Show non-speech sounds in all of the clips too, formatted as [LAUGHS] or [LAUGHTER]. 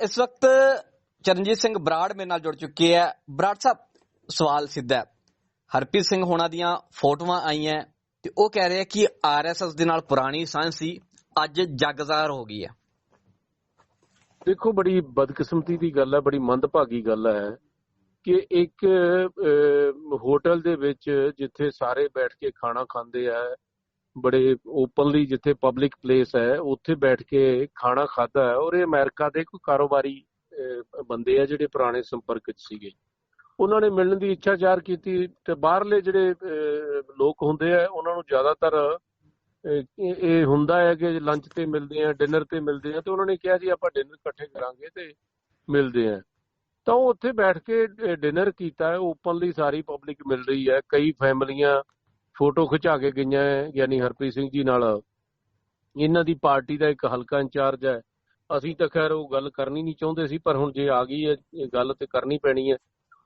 ਇਸ ਵਕਤ ਚਰਨਜੀਤ ਸਿੰਘ ਬਰਾੜ ਮੇਰੇ ਨਾਲ ਜੁੜ ਚੁੱਕੇ ਹੈ। ਬਰਾੜ ਸਾਹਿਬ, ਸਵਾਲ ਸਿੱਧਾ ਹੈ। ਹਰਪ੍ਰੀਤ ਸਿੰਘ ਹੋਣਾ ਦੀਆਂ ਫੋਟੋਆਂ ਆਈਆਂ ਤੇ ਉਹ ਕਹਿ ਰਹੇ ਕਿ ਆਰਐਸਐਸ ਦੇ ਨਾਲ ਪੁਰਾਣੀ ਸਾਂਝ ਸੀ, ਅੱਜ ਜਗਜ਼ਾਰ ਹੋ ਗਈ ਹੈ। ਦੇਖੋ, ਬੜੀ ਬਦਕਿਸਮਤੀ ਦੀ ਗੱਲ ਹੈ, ਬੜੀ ਮੰਦਭਾਗੀ ਗੱਲ ਹੈ ਕਿ ਇੱਕ ਹੋਟਲ ਦੇ ਵਿੱਚ ਜਿੱਥੇ ਸਾਰੇ ਬੈਠ ਕੇ ਖਾਣਾ ਖਾਂਦੇ ਆ ਬੜੇ ਓਪਨਲੀ ਜਿੱਥੇ ਪਬਲਿਕ ਪਲੇਸ ਹੈ, ਉੱਥੇ ਬੈਠ ਕੇ ਖਾਣਾ ਖਾਦਾ ਹੈ ਔਰ ਇਹ ਅਮਰੀਕਾ ਦੇ ਕੋਈ ਕਾਰੋਬਾਰੀ ਬੰਦੇ ਆ ਜਿਹੜੇ ਪੁਰਾਣੇ ਸੰਪਰਕ 'ਚ ਸੀਗੇ। ਉਹਨਾਂ ਨੇ ਮਿਲਣ ਦੀ ਇੱਛਾ ਜ਼ਾਹਰ ਕੀਤੀ ਤੇ ਬਾਹਰਲੇ ਜਿਹੜੇ ਲੋਕ ਹੁੰਦੇ ਆ, ਉਹਨਾਂ ਨੂੰ ਜ਼ਿਆਦਾਤਰ ਇਹ ਹੁੰਦਾ ਹੈ ਕਿ ਲੰਚ ਤੇ ਮਿਲਦੇ ਆ ਡਿਨਰ ਤੇ ਮਿਲਦੇ ਆ ਤੇ ਉਹਨਾਂ ਨੇ ਕਿਹਾ ਜੀ ਆਪਾਂ ਡਿਨਰ ਇਕੱਠੇ ਕਰਾਂਗੇ ਤੇ ਮਿਲਦੇ ਆ। ਤਾਂ ਉਹ ਉੱਥੇ ਬੈਠ ਕੇ ਡਿਨਰ ਕੀਤਾ ਓਪਨਲੀ ਸਾਰੀ ਪਬਲਿਕ ਮਿਲ ਰਹੀ ਹੈ, ਕਈ ਫੈਮਲੀਆਂ ਫੋਟੋ ਖਿਚਾ ਕੇ ਗਈਆਂ ਹੈ, ਯਾਨੀ ਹਰਪ੍ਰੀਤ ਸਿੰਘ ਜੀ ਨਾਲ। ਇਹਨਾਂ ਦੀ ਪਾਰਟੀ ਦਾ ਇੱਕ ਹਲਕਾ ਇੰਚਾਰਜ ਹੈ ਅਸੀਂ ਤਾਂ ਖੈਰ ਉਹ ਗੱਲ ਕਰਨੀ ਨਹੀਂ ਚਾਹੁੰਦੇ ਸੀ ਪਰ ਹੁਣ ਜੇ ਆ ਗਈ ਹੈ ਗੱਲ ਤੇ ਕਰਨੀ ਪੈਣੀ ਹੈ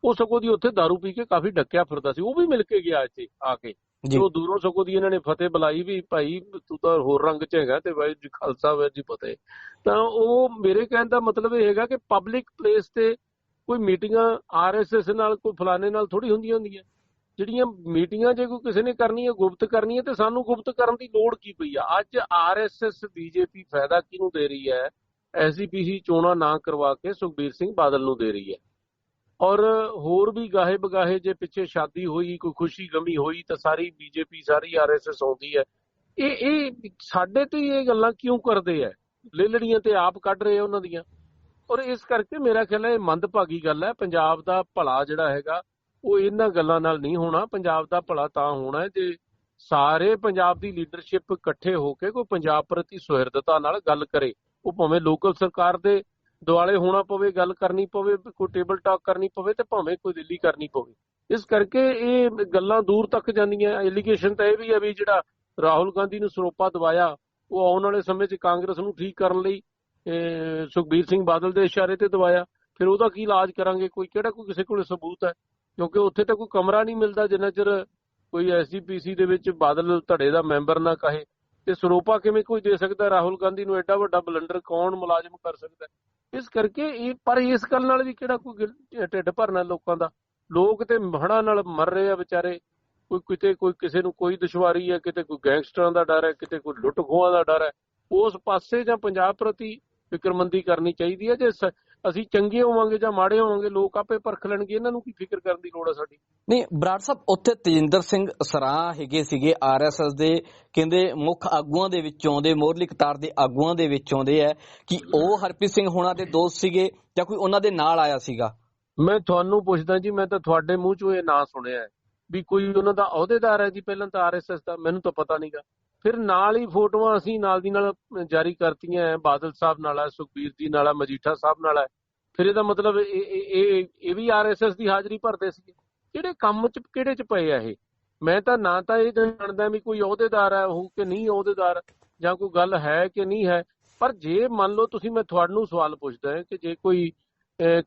ਉਹ ਸਗੋਂ ਦੀ ਉੱਥੇ दारू ਪੀ ਕੇ ਕਾਫੀ ਡੱਕਿਆ ਫਿਰਦਾ ਸੀ। ਉਹ ਵੀ ਮਿਲ ਕੇ ਗਿਆ ਇੱਥੇ ਆ ਕੇ। ਜੀ। ਉਹ ਦੂਰੋਂ ਸਗੋਂ ਦੀ ਇਹਨਾਂ ਨੇ ਫਤਿਹ ਬੁਲਾਈ ਵੀ ਭਾਈ ਤੂੰ ਤਾਂ ਹੋਰ ਰੰਗ 'ਚ ਹੈਗਾ ਤੇ ਵਾਹਿਗੁਰੂ ਜੀ ਖਾਲਸਾ ਵਾਹਿਗੁਰੂ ਜੀ ਫਤਿਹ। ਤਾਂ ਉਹ ਮੇਰੇ ਕਹਿਣ ਦਾ ਮਤਲਬ ਇਹ ਹੈਗਾ ਕਿ ਪਬਲਿਕ ਪਲੇਸ ਤੇ ਕੋਈ ਮੀਟਿੰਗਾਂ ਆਰਐਸਐਸ ਨਾਲ ਕੋਈ ਫਲਾਣੇ ਨਾਲ ਥੋੜੀ ਹੁੰਦੀਆਂ ਹੁੰਦੀਆਂ। ਜਿਹੜੀਆਂ ਮੀਟਿੰਗਾਂ ਜੇ ਕੋਈ ਕਿਸੇ ਨੇ ਕਰਨੀ ਹੈ ਗੁਪਤ ਕਰਨੀ ਹੈ ਤੇ ਸਾਨੂੰ ਗੁਪਤ ਕਰਨ ਦੀ ਲੋੜ ਕੀ ਪਈ ਆ? ਅੱਜ ਆਰਐਸਐਸ ਬੀਜੇਪੀ ਫਾਇਦਾ ਕਿਹਨੂੰ ਦੇ ਰਹੀ ਹੈ? ਐਸਜੀਪੀਸੀ ਚੋਣਾਂ ਨਾ ਕਰਵਾ ਕੇ ਸੁਖਬੀਰ ਸਿੰਘ ਬਾਦਲ ਨੂੰ ਦੇ ਰਹੀ ਹੈ। ਔਰ ਹੋਰ ਵੀ ਗਾਹੇ ਬਗਾਹੇ ਜੇ ਪਿੱਛੇ ਸ਼ਾਦੀ ਹੋਈ, ਕੋਈ ਖੁਸ਼ੀ ਗਮੀ ਹੋਈ, ਤਾਂ ਸਾਰੀ ਬੀਜੇਪੀ ਸਾਰੀ ਆਰਐਸਐਸ ਆਉਂਦੀ ਹੈ। ਇਹ ਇਹ ਸਾਡੇ ਤੇ ਇਹ ਗੱਲਾਂ ਕਿਉਂ ਕਰਦੇ ਆ ਲੇਲੜੀਆਂ ਤੇ ਆਪ ਕੱਢ ਰਹੇ ਆ ਉਹਨਾਂ ਦੀਆਂ। ਔਰ ਇਸ ਕਰਕੇ ਮੇਰਾ ਖਿਆਲ ਹੈ ਇਹ ਮੰਦਭਾਗੀ ਗੱਲ ਹੈ। ਪੰਜਾਬ ਦਾ ਭਲਾ ਜਿਹੜਾ ਹੈਗਾ ਉਹ ਇਹਨਾਂ ਗੱਲਾਂ ਨਾਲ ਨਹੀਂ ਹੋਣਾ। ਪੰਜਾਬ ਦਾ ਭਲਾ ਤਾਂ ਹੋਣਾ ਜੇ ਸਾਰੇ ਪੰਜਾਬ ਦੀ ਲੀਡਰਸ਼ਿਪ ਇਕੱਠੇ ਹੋ ਕੇ ਕੋਈ ਪੰਜਾਬ ਪ੍ਰਤੀ ਸੁਹਿਰਦਤਾ ਨਾਲ ਗੱਲ ਕਰੇ ਉਹ ਭਾਵੇਂ ਲੋਕਲ ਸਰਕਾਰ ਦੇ ਦੁਆਲੇ ਹੋਣਾ ਪਵੇ ਗੱਲ ਕਰਨੀ ਪਵੇ ਕੋਈ ਟੇਬਲ ਟਾਕ ਕਰਨੀ ਪਵੇ ਤੇ ਭਾਵੇਂ ਕੋਈ ਦਿੱਲੀ ਕਰਨੀ ਪਵੇ। ਇਸ ਕਰਕੇ ਇਹ ਗੱਲਾਂ ਦੂਰ ਤੱਕ ਜਾਂਦੀਆਂ। ਐਲੀਗੇਸ਼ਨ ਤਾਂ ਇਹ ਵੀ ਹੈ ਵੀ ਜਿਹੜਾ ਰਾਹੁਲ ਗਾਂਧੀ ਨੂੰ ਸਰੋਪਾ ਦਵਾਇਆ ਉਹ ਆਉਣ ਵਾਲੇ ਸਮੇਂ 'ਚ ਕਾਂਗਰਸ ਨੂੰ ਠੀਕ ਕਰਨ ਲਈ ਅਹ, ਸੁਖਬੀਰ ਸਿੰਘ ਬਾਦਲ ਦੇ ਇਸ਼ਾਰੇ ਤੇ ਦਵਾਇਆ। ਫਿਰ ਉਹਦਾ ਕੀ ਇਲਾਜ ਕਰਾਂਗੇ? ਕੋਈ ਕਿਹੜਾ ਕੋਈ ਕਿਸੇ ਕੋਲ ਸਬੂਤ ਹੈ? ਕਿਉਂਕਿ ਉੱਥੇ ਤਾਂ ਕੋਈ ਕਮਰਾ ਨਹੀਂ ਮਿਲਦਾ ਜਿੰਨਾ ਚਿਰ ਕੋਈ ਐਸਜੀਪੀਸੀ ਦੇ ਵਿੱਚ ਬਾਦਲ ਧੜੇ ਦਾ ਮੈਂਬਰ ਨਾ ਕਹੇ। ਤੇ ਸਰੋਪਾ ਕਿਵੇਂ ਕੋਈ ਦੇ ਸਕਦਾ? ਰਾਹੁਲ ਗਾਂਧੀ ਨੂੰ ਐਡਾ ਵੱਡਾ ਬਲੰਡਰ ਕੌਣ ਮੁਲਾਜ਼ਮ ਕਰ ਸਕਦਾ? ਇਸ ਕਰਕੇ ਇਹ, ਪਰ ਇਸ ਗੱਲ ਨਾਲ ਵੀ ਕਿਹੜਾ ਕੋਈ ਢਿੱਡ ਭਰਨਾ ਲੋਕਾਂ ਦਾ? ਲੋਕ ਤੇ ਮਹੜਾ ਨਾਲ ਮਰ ਰਹੇ ਆ ਵਿਚਾਰੇ। ਕੋਈ ਕਿਤੇ ਕੋਈ ਕਿਸੇ ਨੂੰ ਕੋਈ ਦੁਸ਼ਵਾਰੀ ਹੈ ਕਿਤੇ ਕੋਈ ਗੈਂਗਸਟਰਾਂ ਦਾ ਡਰ ਹੈ, ਕਿਤੇ ਕੋਈ ਲੁੱਟ ਖੋਹਾਂ ਦਾ ਡਰ ਹੈ। ਉਸ ਪਾਸੇ ਜਾਂ ਪੰਜਾਬ ਪ੍ਰਤੀ ਫਿਕਰਮੰਦੀ ਕਰਨੀ ਚਾਹੀਦੀ ਹੈ ਜੇ ਅਸੀਂ ਚੰਗੇ ਹੋਵਾਂਗੇ ਜਾਂ ਮਾੜੇ ਹੋਵਾਂਗੇ ਲੋਕ ਆਪੇ ਪਰਖ ਲੈਣਗੇ ਇਹਨਾਂ ਨੂੰ ਕੀ ਫਿਕਰ ਕਰਨ ਦੀ ਲੋੜ ਹੈ ਸਾਡੀ? ਨਹੀਂ ਬਰਾੜ ਸਾਹਿਬ ਉੱਥੇ ਤੇਜਿੰਦਰ ਸਿੰਘ ਸਰਾਹ ਹੈਗੇ ਸੀਗੇ ਆਰਐਸਐਸ ਦੇ ਕਹਿੰਦੇ ਮੁੱਖ ਆਗੂਆਂ ਦੇ ਵਿੱਚੋਂ ਆਉਂਦੇ ਮੋਰਲੀ ਕਤਾਰ ਦੇ ਆਗੂਆਂ ਦੇ ਵਿੱਚ ਆਉਂਦੇ ਆ ਕਿ ਉਹ ਹਰਪ੍ਰੀਤ ਸਿੰਘ ਹੋਣਾ ਦੇ ਦੋਸਤ ਸੀਗੇ ਜਾਂ ਕੋਈ ਉਹਨਾਂ ਦੇ ਨਾਲ ਆਇਆ ਸੀਗਾ? ਮੈਂ ਤੁਹਾਨੂੰ ਪੁੱਛਦਾ ਜੀ ਮੈਂ ਤਾਂ ਤੁਹਾਡੇ ਮੂੰਹ ਚੋਂ ਇਹ ਨਾਂ ਸੁਣਿਆ ਵੀ ਕੋਈ ਉਹਨਾਂ ਦਾ ਅਹੁਦੇਦਾਰ ਹੈ ਜੀ ਪਹਿਲਾਂ ਤਾਂ ਆਰਐਸਐਸ ਦਾ ਮੈਨੂੰ ਤਾਂ ਪਤਾ ਨਹੀਂਗਾ ਫਿਰ ਨਾਲ ਹੀ ਫੋਟੋਆਂ ਅਸੀਂ ਨਾਲ ਦੀ ਨਾਲ ਜਾਰੀ ਕਰਤੀਆਂ ਬਾਦਲ ਸਾਹਿਬ ਨਾਲ ਹੈ ਸੁਖਬੀਰ ਜੀ ਨਾਲ ਹੈ ਮਜੀਠਾ ਸਾਹਿਬ ਨਾਲ ਹੈ ਫਿਰ ਇਹਦਾ ਮਤਲਬ ਇਹ ਇਹ ਵੀ ਆਰਐਸਐਸ ਦੀ ਹਾਜ਼ਰੀ ਭਰਦੇ ਸੀ ਕਿਹੜੇ ਕੰਮ ਚ, ਕਿਹੜੇ ਚ ਪਏ ਆ ਇਹ? ਮੈਂ ਤਾਂ ਨਾ ਤਾਂ ਇਹ ਜਾਣਦਾ ਵੀ ਕੋਈ ਅਹੁਦੇਦਾਰ ਹੈ ਉਹ ਕਿ ਨਹੀਂ ਅਹੁਦੇਦਾਰ, ਜਾਂ ਕੋਈ ਗੱਲ ਹੈ ਕਿ ਨਹੀਂ ਹੈ। ਪਰ ਜੇ ਮੰਨ ਲਓ ਤੁਸੀਂ, ਮੈਂ ਤੁਹਾਨੂੰ ਸਵਾਲ ਪੁੱਛਦਾ ਹਾਂ ਕਿ ਜੇ ਕੋਈ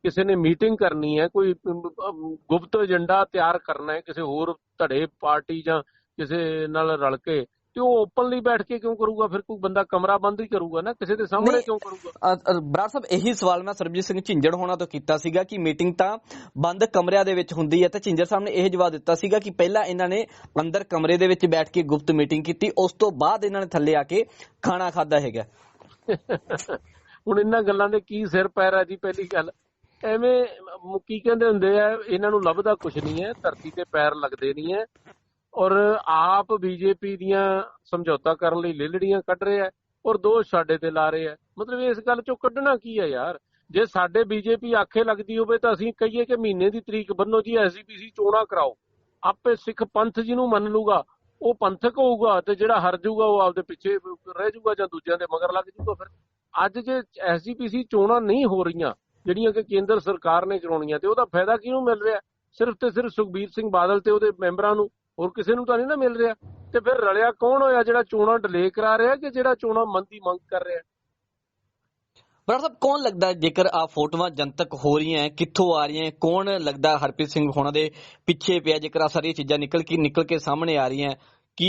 ਕਿਸੇ ਨੇ ਮੀਟਿੰਗ ਕਰਨੀ ਹੈ ਕੋਈ ਗੁਪਤ ਏਜੰਡਾ ਤਿਆਰ ਕਰਨਾ ਹੈ ਕਿਸੇ ਹੋਰ ਧੜੇ ਪਾਰਟੀ ਜਾਂ ਕਿਸੇ ਨਾਲ ਰਲ ਕੇ ਤੇ ਉਹ ਓਪਨਲੀ ਬੈਠ ਕੇ ਕਿਉਂ ਕਰੂਗਾ? ਫਿਰ ਕੋਈ ਬੰਦਾ ਕਮਰਾ ਬੰਦ ਹੀ ਕਰੂਗਾ ਨਾ? ਕਿਸੇ ਦੇ ਸਾਹਮਣੇ ਕਿਉਂ ਕਰੂਗਾ? ਬਰਾੜ ਸਾਹਿਬ ਇਹੀ ਸਵਾਲ ਮੈਂ ਸਰਬਜੀਤ ਸਿੰਘ ਝਿੰਜੜ ਹੋਣਾ ਤੋਂ ਕੀਤਾ ਸੀਗਾ ਕਿ ਮੀਟਿੰਗ ਤਾਂ ਬੰਦ ਕਮਰਿਆਂ ਦੇ ਵਿੱਚ ਹੁੰਦੀ ਹੈ ਤੇ ਝਿੰਜੜ ਸਾਹਿਬ ਨੇ ਇਹ ਜਵਾਬ ਦਿੱਤਾ ਸੀਗਾ ਕਿ ਪਹਿਲਾਂ ਇਹਨਾਂ ਨੇ ਅੰਦਰ ਕਮਰੇ ਦੇ ਵਿੱਚ ਬੈਠ ਕੇ ਗੁਪਤ ਮੀਟਿੰਗ ਕੀਤੀ ਉਸ ਤੋਂ ਬਾਅਦ ਇਹਨਾਂ ਨੇ ਥੱਲੇ ਆ ਕੇ ਖਾਣਾ ਖਾਦਾ ਹੈਗਾ। [LAUGHS] ਹੁਣ ਇਹਨਾਂ ਗੱਲਾਂ ਦੇ ਕੀ ਸਿਰ ਪੈਰ ਹੈ ਜੀ ਪਹਿਲੀ ਗੱਲ? ਐਵੇਂ ਕੀ ਕਹਿੰਦੇ ਹੁੰਦੇ ਆ ਇਹਨਾਂ ਨੂੰ ਲੱਭਦਾ ਕੁਝ ਨਹੀਂ ਹੈ ਧਰਤੀ ਤੇ ਪੈਰ ਲੱਗਦੇ ਨਹੀਂ ਹੈ। ਔਰ ਆਪ ਬੀਜੇਪੀ ਦੀਆਂ ਸਮਝੌਤਾ ਕਰਨ ਲਈ ਲੇਲੜੀਆਂ ਕੱਢ ਰਿਹਾ ਆ ਔਰ ਦੋਸ਼ ਸਾਡੇ ਤੇ ਲਾ ਰਹੇ ਹੈ। ਮਤਲਬ ਇਸ ਗੱਲ ਚੋਂ ਕੱਢਣਾ ਕੀ ਹੈ ਯਾਰ? ਜੇ ਸਾਡੇ ਬੀਜੇਪੀ ਆਖੇ ਲੱਗਦੀ ਹੋਵੇ ਤਾਂ ਅਸੀਂ ਕਹੀਏ ਕਿ ਮਹੀਨੇ ਦੀ ਤਰੀਕ ਬੰਨੋ ਜੀ ਐਸਜੀਪੀਸੀ ਚੋਣਾਂ ਕਰਾਓ। ਆਪੇ ਸਿੱਖ ਪੰਥ ਜਿਹਨੂੰ ਮੰਨ ਲੂਗਾ, ਉਹ ਪੰਥਕ ਹੋਊਗਾ ਤੇ ਜਿਹੜਾ ਹਰ ਜਾਊਗਾ ਉਹ ਆਪਦੇ ਪਿੱਛੇ ਰਹਿ ਜਾਊਗਾ ਜਾਂ ਦੂਜਿਆਂ ਦੇ ਮਗਰ ਲੱਗ ਜਾਊਗਾ ਫਿਰ। ਅੱਜ ਜੇ ਐਸਜੀਪੀਸੀ ਚੋਣਾਂ ਨਹੀਂ ਹੋ ਰਹੀਆਂ, ਜਿਹੜੀਆਂ ਕਿ ਕੇਂਦਰ ਸਰਕਾਰ ਨੇ ਕਰਾਉਣੀਆਂ ਤੇ ਉਹਦਾ ਫਾਇਦਾ ਕਿਹਨੂੰ ਮਿਲ ਰਿਹਾ? ਸਿਰਫ ਤੇ ਸਿਰਫ ਸੁਖਬੀਰ ਸਿੰਘ ਬਾਦਲ ਤੇ ਉਹਦੇ ਮੈਂਬਰਾਂ ਨੂੰ। ਹੋਰ ਕਿਸੇ ਨੂੰ ਤਾਂ ਨਹੀਂ ਨਾ ਮਿਲ ਰਿਹਾ। ਤੇ ਫਿਰ ਰਲਿਆ ਕੌਣ ਹੋਇਆ ਜਿਹੜਾ ਚੋਣਾਂ ਡਿਲੇ ਕਰਾ ਰਿਹਾ ਕਿ ਜਿਹੜਾ ਚੋਣਾਂ ਮੰਦੀ ਮੰਗ ਕਰ ਰਿਹਾ? ਬਰਾੜ ਸਾਹਿਬ ਕੌਣ ਲੱਗਦਾ ਜੇਕਰ ਆ ਫੋਟੋਆਂ ਜਨਤਕ ਹੋ ਰਹੀਆਂ ਹੈ, ਕਿੱਥੋਂ ਆ ਰਹੀਆਂ ਹੈ, ਕੌਣ ਲੱਗਦਾ ਹਰਪ੍ਰੀਤ ਸਿੰਘ ਹੋਣਾ ਦੇ ਪਿੱਛੇ ਪਿਆ ਜੇਕਰ ਆ ਸਾਰੀਆਂ ਚੀਜ਼ਾਂ ਨਿਕਲ ਕੇ ਨਿਕਲ ਕੇ ਸਾਹਮਣੇ ਆ ਰਹੀਆਂ ਕਿ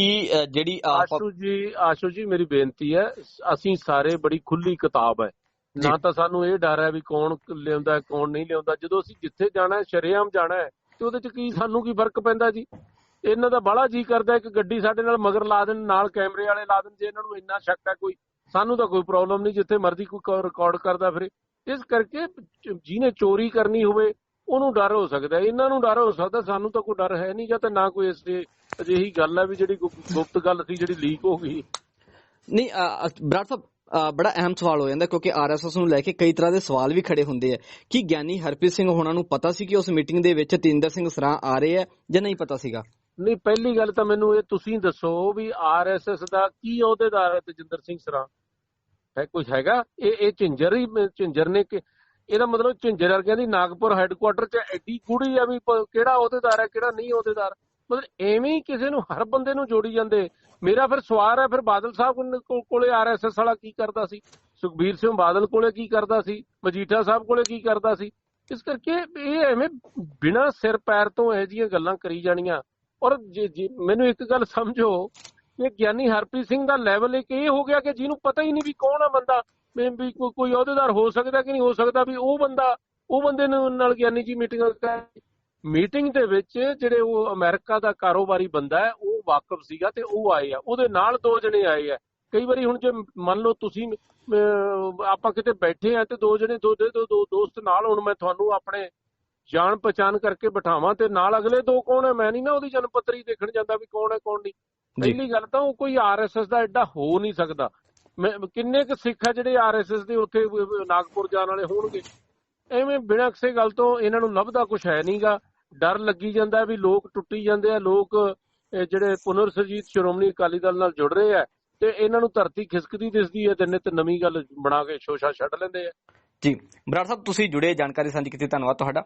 ਜਿਹੜੀ ਆਸ਼ੂ ਜੀ ਆਸ਼ੂ ਜੀ ਮੇਰੀ ਬੇਨਤੀ ਹੈ ਅਸੀਂ ਸਾਰੇ ਬੜੀ ਖੁੱਲੀ ਕਿਤਾਬ ਹੈ। ਨਾ ਤਾਂ ਸਾਨੂੰ ਇਹ ਡਰ ਹੈ ਵੀ ਕੌਣ ਲਿਆਉਂਦਾ ਕੌਣ ਨਹੀਂ ਲਿਆਉਂਦਾ। ਜਦੋਂ ਅਸੀਂ ਜਿੱਥੇ ਜਾਣਾ ਹੈ ਸ਼ਰੇਆਮ ਜਾਣਾ ਹੈ ਤੇ ਉਹਦੇ ਚ ਕੀ ਸਾਨੂੰ ਕੀ ਫ਼ਰਕ ਪੈਂਦਾ ਜੀ? ਇਹਨਾਂ ਦਾ ਬੜਾ ਜੀ ਕਰਦਾ ਕਿ ਗੱਡੀ ਸਾਡੇ ਨਾਲ ਮਗਰ ਲਾ ਦੇਣ, ਨਾਲ ਕੈਮਰੇ ਵਾਲੇ ਲਾ ਦੇਣ, ਜੇ ਇਹਨਾਂ ਨੂੰ ਇੰਨਾ ਸ਼ੱਕ ਹੈ ਕੋਈ, ਸਾਨੂੰ ਤਾਂ ਕੋਈ ਪ੍ਰੋਬਲਮ ਨਹੀਂ, ਜਿੱਥੇ ਮਰਜ਼ੀ ਕੋਈ ਰਿਕਾਰਡ ਕਰਦਾ ਫਿਰੇ। ਇਸ ਕਰਕੇ ਜਿਹਨੇ ਚੋਰੀ ਕਰਨੀ ਹੋਵੇ, ਉਹਨੂੰ ਡਰ ਹੋ ਸਕਦਾ ਇਹਨਾਂ ਨੂੰ ਡਰ ਹੋ ਸਕਦਾ, ਸਾਨੂੰ ਤਾਂ ਕੋਈ ਡਰ ਹੈ ਨਹੀਂ, ਜਾਂ ਤਾਂ ਨਾ ਕੋਈ ਇਸ ਅਜਿਹੀ ਗੱਲ ਹੈ ਵੀ ਜਿਹੜੀ ਗੁਪਤ ਗੱਲ ਸੀ, ਜਿਹੜੀ ਲੀਕ ਹੋ ਗਈ। ਨਹੀਂ ਬਰਾੜ ਸਾਹਿਬ ਬੜਾ ਅਹਿਮ ਸਵਾਲ ਹੋ ਜਾਂਦਾ, ਕਿਉਂਕਿ ਆਰਐਸਐਸ ਨੂੰ ਲੈ ਕੇ ਕਈ ਤਰ੍ਹਾਂ ਦੇ ਸਵਾਲ ਵੀ ਖੜੇ ਹੁੰਦੇ ਆ। ਕਿ ਗਿਆਨੀ ਹਰਪ੍ਰੀਤ ਸਿੰਘ ਹੋਣਾ ਨੂੰ ਪਤਾ ਸੀ ਕਿ ਉਸ ਮੀਟਿੰਗ ਦੇ ਵਿੱਚ ਤੇਂਦਰ ਸਿੰਘ ਸਰਾਂ ਆ ਰਹੇ ਆ, ਜਾਂ ਨਹੀਂ ਪਤਾ ਸੀਗਾ? ਨਹੀਂ, ਪਹਿਲੀ ਗੱਲ ਤਾਂ ਮੈਨੂੰ ਇਹ ਤੁਸੀਂ ਦੱਸੋ ਵੀ ਆਰਐਸਐਸ ਦਾ ਕੀ ਅਹੁਦੇਦਾਰ ਹੈ ਤਜਿੰਦਰ ਸਿੰਘ ਸਰਾਂ? ਹੈ ਕੁਝ ਹੈਗਾ? ਇਹ ਇਹ ਝਿੰਜਰ ਹੀ, ਝਿੰਜਰ ਨੇ ਕਿ, ਇਹਦਾ ਮਤਲਬ ਝਿੰਜਰ ਵਰਗਿਆਂ ਦੀ ਨਾਗਪੁਰ ਹੈੱਡਕੁਆਟਰ 'ਚ ਐਡੀ ਗੂੜੀ ਆ ਵੀ ਕਿਹੜਾ ਅਹੁਦੇਦਾਰ ਹੈ, ਕਿਹੜਾ ਨਹੀਂ ਅਹੁਦੇਦਾਰ ਮਤਲਬ ਐਵੇਂ ਹੀ ਕਿਸੇ ਨੂੰ, ਹਰ ਬੰਦੇ ਨੂੰ ਜੋੜੀ ਜਾਂਦੇ। ਮੇਰਾ ਫਿਰ ਸਵਾਲ ਹੈ, ਫਿਰ ਬਾਦਲ ਸਾਹਿਬ ਕੋਲ- ਕੋਲ- ਕੋਲੇ ਆਰਐਸਐਸ ਵਾਲਾ ਕੀ ਕਰਦਾ ਸੀ? ਸੁਖਬੀਰ ਸਿੰਘ ਬਾਦਲ ਕੋਲੇ ਕੀ ਕਰਦਾ ਸੀ? ਮਜੀਠਾ ਸਾਹਿਬ ਕੋਲੇ ਕੀ ਕਰਦਾ ਸੀ? ਇਸ ਕਰਕੇ ਇਹ ਐਵੇਂ ਬਿਨਾਂ ਸਿਰ ਪੈਰ ਤੋਂ ਇਹ ਜਿਹੀਆਂ ਗੱਲਾਂ ਕਰੀ ਜਾਣੀਆਂ। ਔਰ ਮੈਨੂੰ ਇੱਕ ਗੱਲ ਸਮਝੋ ਕਿ ਗਿਆਨੀ ਹਰਪ੍ਰੀਤ ਸਿੰਘ ਦਾ ਲੈਵਲ ਇੱਕ ਇਹ ਹੋ ਗਿਆ ਕਿ ਜਿਹਨੂੰ ਪਤਾ ਹੀ ਨਹੀਂ ਵੀ ਕੌਣ ਆ ਬੰਦਾ ਵੀ ਕੋਈ ਅਹੁਦੇਦਾਰ ਹੋ ਸਕਦਾ ਕਿ ਨਹੀਂ ਹੋ ਸਕਦਾ ਵੀ ਉਹ ਬੰਦਾ ਉਹ ਬੰਦੇ ਨਾਲ ਗਿਆਨੀ ਜੀ ਮੀਟਿੰਗ ਕਰ ਮੀਟਿੰਗ ਦੇ ਵਿੱਚ ਜਿਹੜੇ ਉਹ ਅਮਰੀਕਾ ਦਾ ਕਾਰੋਬਾਰੀ ਬੰਦਾ ਹੈ ਉਹ ਵਾਕਫ ਸੀਗਾ ਤੇ ਉਹ ਆਏ ਆ। ਉਹਦੇ ਨਾਲ ਦੋ ਜਣੇ ਆਏ ਆ। ਕਈ ਵਾਰੀ ਹੁਣ ਜੇ ਮੰਨ ਲਓ ਤੁਸੀਂ ਅਹ, ਆਪਾਂ ਕਿਤੇ ਬੈਠੇ ਆ ਤੇ ਦੋ ਜਣੇ ਦੋ ਦੋ ਦੋ ਦੋਸਤ ਨਾਲ ਹੁਣ ਮੈਂ ਤੁਹਾਨੂੰ ਆਪਣੇ ਜਾਣ ਪਛਾਣ ਕਰਕੇ ਬਿਠਾਵਾਂ ਤੇ ਨਾਲ ਅਗਲੇ ਦੋ ਕੌਣ ਹੈ? ਮੈਂ ਨਹੀਂ ਨਾ ਉਹਦੀ ਜਨਮ ਪੱਤਰੀ ਦੇਖਣ ਜਾਂਦਾ ਵੀ ਕੌਣ ਹੈ ਕੌਣ ਨਹੀਂ। ਪਹਿਲੀ ਗੱਲ ਤਾਂ ਉਹ ਕੋਈ ਆਰਐਸਐਸ ਦਾ ਐਡਾ ਹੋ ਨਹੀਂ ਸਕਦਾ। ਕਿੰਨੇ ਕੁ ਸਿੱਖ ਆ ਜਿਹੜੇ ਆਰਐਸਐਸ ਦੇ ਉੱਥੇ ਨਾਗਪੁਰ ਜਾਣ ਵਾਲੇ ਹੋਣਗੇ? ਐਵੇਂ ਬਿਨਾਂ ਕਿਸੇ ਗੱਲ ਤੋਂ ਇਹਨਾਂ ਨੂੰ ਲੱਭਦਾ ਕੁਝ ਹੈ ਨਹੀਂਗਾ। ਡਰ ਲੱਗੀ ਜਾਂਦਾ ਵੀ ਲੋਕ ਟੁੱਟੀ ਜਾਂਦੇ ਆ ਲੋਕ ਜਿਹੜੇ ਪੁਨਰ ਸਰਜੀਤ ਸ਼੍ਰੋਮਣੀ ਅਕਾਲੀ ਦਲ ਨਾਲ ਜੁੜ ਰਹੇ ਆ ਤੇ ਇਹਨਾਂ ਨੂੰ ਧਰਤੀ ਖਿਸਕਦੀ ਦਿਸਦੀ ਹੈ ਤੇ ਨਿਤ ਨਵੀਂ ਗੱਲ ਬਣਾ ਕੇ ਸ਼ੋਸ਼ਾ ਛੱਡ ਲੈਂਦੇ ਆ। ਜੀ ਬਰਾੜ ਸਾਹਿਬ ਤੁਸੀਂ ਜੁੜੇ ਜਾਣਕਾਰੀ ਸਾਂਝੀ ਕੀਤੀ ਧੰਨਵਾਦ ਤੁਹਾਡਾ।